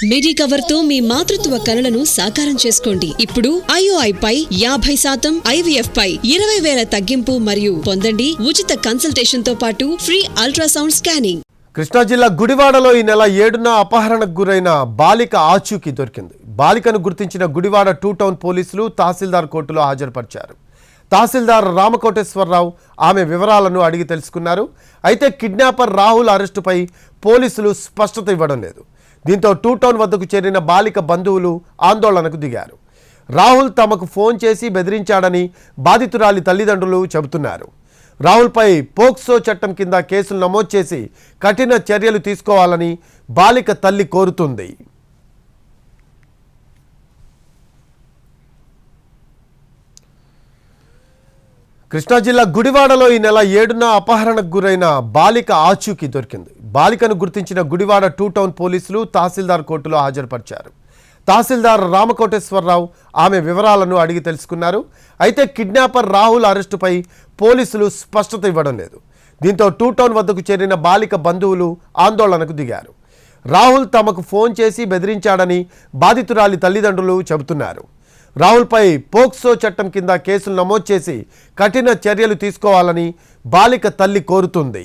మిడి కవర్తో మీ మాతృత్వ కలలను సాకారం చేసుకోండి. ఇప్పుడు ఐఓఐ పై యాభై శాతం ఐవీఎఫ్ పై ఇరవై వేల తగ్గింపు మరియు పొందండి ఉచిత కన్సల్టేషన్తో పాటు ఫ్రీ అల్ట్రాసౌండ్ స్కానింగ్ కృష్ణా జిల్లా గుడివాడలో ఈ నెల ఏడున అపహరణకు గురైన బాలిక ఆచూకీ దొరికింది. బాలికను గుర్తించిన గుడివాడ టూ టౌన్ పోలీసులు తహసీల్దార్ కోర్టులో హాజరుపరిచారు. తహసీల్దార్ రామకోటేశ్వరరావు ఆమె వివరాలను అడిగి తెలుసుకున్నారు. అయితే కిడ్నాపర్ రాహుల్ అరెస్టుపై పోలీసులు స్పష్టత ఇవ్వడం లేదు. దీంతో టూ టౌన్ వద్దకు చేరిన బాలిక బంధువులు ఆందోళనకు దిగారు. రాహుల్ తమకు ఫోన్ చేసి బెదిరించాడని బాధితురాలి తల్లిదండ్రులు చెబుతున్నారు. రాహుల్పై పోక్సో చట్టం కింద కేసులు నమోదు చేసి కఠిన చర్యలు తీసుకోవాలని బాలిక తల్లి కోరుతుంది. కృష్ణా జిల్లా గుడివాడలో ఈ నెల ఏడున అపహరణకు గురైన బాలిక ఆచూకీ దొరికింది. బాలికను గుర్తించిన గుడివాడ టూ టౌన్ పోలీసులు తహసీల్దార్ కోర్టులో హాజరుపరిచారు. తహసీల్దార్ రామకోటేశ్వరరావు ఆమె వివరాలను అడిగి తెలుసుకున్నారు. అయితే కిడ్నాపర్ రాహుల్ అరెస్టుపై పోలీసులు స్పష్టత ఇవ్వడం లేదు. దీంతో టూ టౌన్ వద్దకు చేరిన బాలిక బంధువులు ఆందోళనకు దిగారు. రాహుల్ తమకు ఫోన్ చేసి బెదిరించాడని బాధితురాలి తల్లిదండ్రులు చెబుతున్నారు. రాహుల్పై పోక్సో చట్టం కింద కేసులు నమోదు చేసి కఠిన చర్యలు తీసుకోవాలని బాలిక తల్లి కోరుతుంది.